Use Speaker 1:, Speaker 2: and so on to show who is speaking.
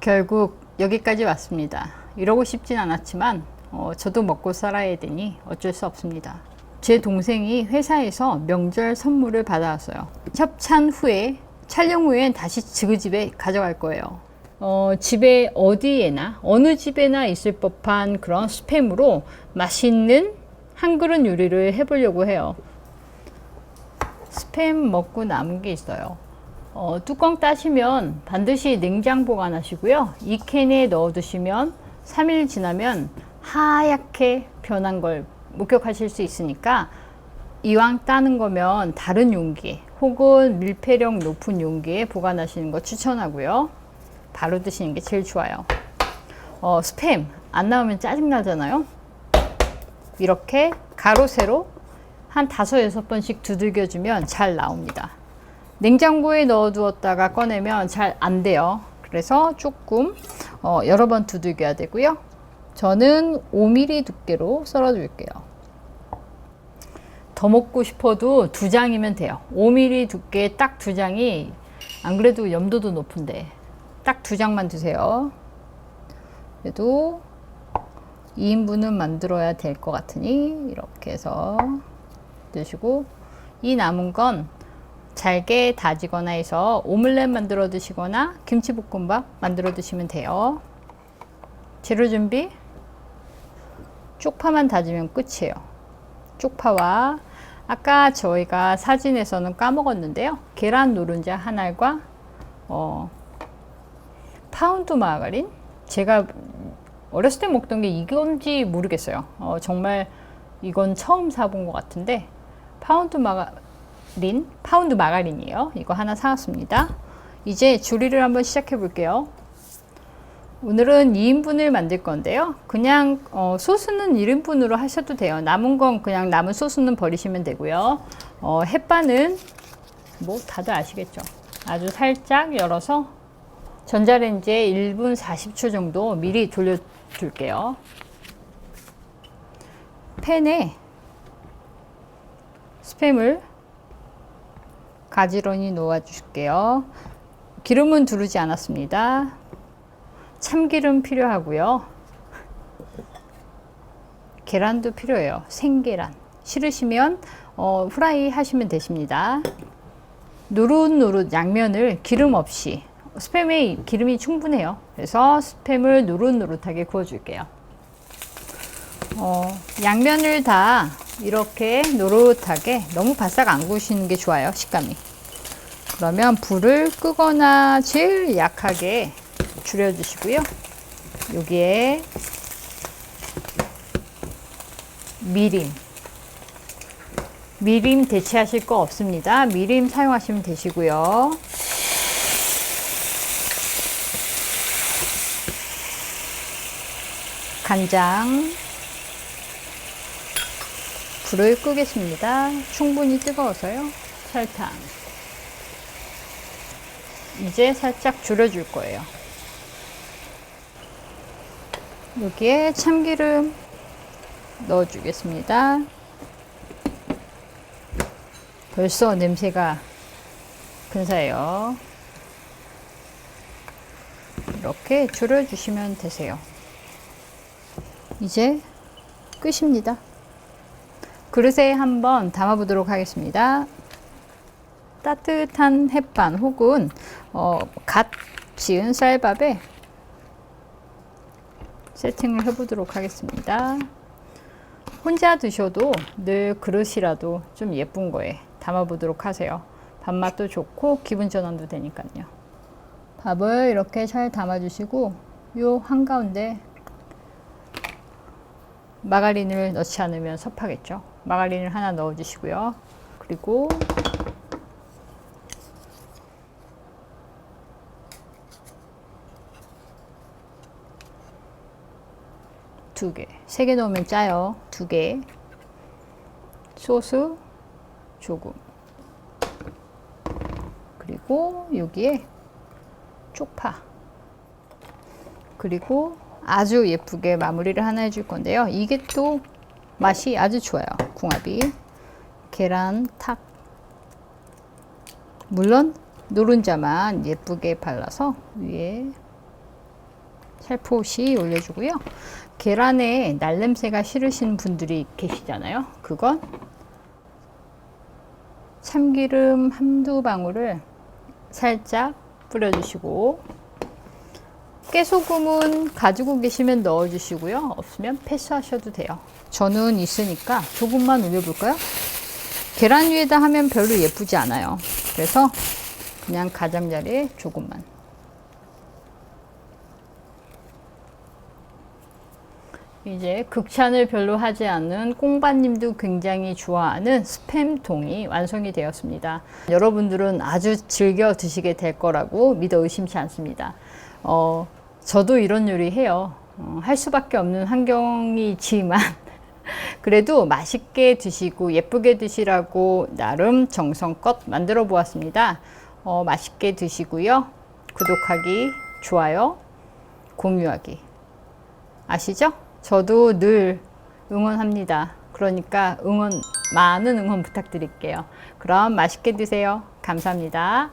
Speaker 1: 결국 여기까지 왔습니다. 이러고 싶진 않았지만 어, 저도 먹고 살아야 되니 어쩔 수 없습니다. 제 동생이 회사에서 명절 선물을 받아왔어요. 협찬 후에 촬영 후엔 다시 지그 집에 가져갈 거예요. 어, 집에 어디에나 어느 집에나 있을 법한 그런 스팸으로 맛있는 한 그릇 요리를 해보려고 해요. 스팸 먹고 남은 게 있어요. 어, 뚜껑 따시면 반드시 냉장 보관하시고요. 이 캔에 넣어 두시면 3일 지나면 하얗게 변한 걸 목격하실 수 있으니까 이왕 따는 거면 다른 용기 혹은 밀폐력 높은 용기에 보관하시는 거 추천하고요. 바로 드시는 게 제일 좋아요. 어, 스팸 안 나오면 짜증나잖아요. 이렇게 가로 세로 한 다섯 여섯 번씩 두들겨 주면 잘 나옵니다. 냉장고에 넣어두었다가 꺼내면 잘 안 돼요. 그래서 조금 어, 여러 번 두들겨야 되고요. 저는 5mm 두께로 썰어줄게요. 더 먹고 싶어도 두 장이면 돼요. 5mm 두께 딱 두 장이 안 그래도 염도도 높은데 딱 두 장만 드세요. 그래도 2인분은 만들어야 될 것 같으니 이렇게 해서 드시고 이 남은 건 잘게 다지거나 해서 오믈렛 만들어 드시거나 김치볶음밥 만들어 드시면 돼요. 재료 준비 쪽파만 다지면 끝이에요. 쪽파와 아까 저희가 사진에서는 까먹었는데요. 계란 노른자 한 알과 어, 파운드 마가린 제가 어렸을 때 먹던 게 이건지 모르겠어요. 어, 정말 이건 처음 사본 것 같은데 파운드 마가 린, 파운드 마가린이에요. 이거 하나 사왔습니다. 이제 조리를 한번 시작해 볼게요. 오늘은 2인분을 만들 건데요. 그냥 어, 소스는 1인분으로 하셔도 돼요. 남은 건 그냥 남은 소스는 버리시면 되고요. 어, 햇반은 뭐 다들 아시겠죠. 아주 살짝 열어서 전자레인지에 1분 40초 정도 미리 돌려줄게요. 팬에 스팸을 가지런히 놓아줄게요. 기름은 두르지 않았습니다. 참기름 필요하고요. 계란도 필요해요. 생계란. 싫으시면 어, 후라이 하시면 되십니다. 노릇노릇 양면을 기름 없이 스팸에 기름이 충분해요. 그래서 스팸을 노릇노릇하게 구워줄게요. 어, 양면을 다 이렇게 노릇하게 너무 바싹 안 구우시는 게 좋아요. 식감이. 그러면 불을 끄거나 제일 약하게 줄여주시고요. 여기에 미림. 미림 대체하실 거 없습니다. 미림 사용하시면 되시고요. 간장. 불을 끄겠습니다. 충분히 뜨거워서요. 설탕. 이제 살짝 줄여줄 거예요. 여기에 참기름 넣어주겠습니다. 벌써 냄새가 근사해요. 이렇게 줄여주시면 되세요. 이제 끝입니다. 그릇에 한번 담아보도록 하겠습니다. 따뜻한 햇반 혹은 어, 갓 지은 쌀밥에 세팅을 해보도록 하겠습니다. 혼자 드셔도 늘 그릇이라도 좀 예쁜 거에 담아보도록 하세요. 밥맛도 좋고 기분 전환도 되니까요. 밥을 이렇게 잘 담아주시고 요 한가운데 마가린을 넣지 않으면 섭하겠죠. 마가린을 하나 넣어주시고요. 그리고 두 개, 세 개 넣으면 짜요. 두 개. 소스 조금. 그리고 여기에 쪽파. 그리고 아주 예쁘게 마무리를 하나 해줄 건데요. 이게 또 맛이 아주 좋아요. 궁합이. 계란 탁. 물론 노른자만 예쁘게 발라서 위에 살포시 올려주고요. 계란에 날냄새가 싫으신 분들이 계시잖아요. 그건 참기름 한두 방울을 살짝 뿌려주시고 깨소금은 가지고 계시면 넣어주시고요. 없으면 패스하셔도 돼요. 저는 있으니까 조금만 올려볼까요? 계란 위에다 하면 별로 예쁘지 않아요. 그래서 그냥 가장자리에 조금만. 이제 극찬을 별로 하지 않은 꽁바님도 굉장히 좋아하는 스팸통이 완성이 되었습니다. 여러분들은 아주 즐겨 드시게 될 거라고 믿어 의심치 않습니다. 어, 저도 이런 요리 해요. 어, 할 수밖에 없는 환경이지만 그래도 맛있게 드시고 예쁘게 드시라고 나름 정성껏 만들어 보았습니다. 어, 맛있게 드시고요. 구독하기, 좋아요, 공유하기. 아시죠? 저도 늘 응원합니다. 그러니까 응원, 많은 응원 부탁드릴게요. 그럼 맛있게 드세요. 감사합니다.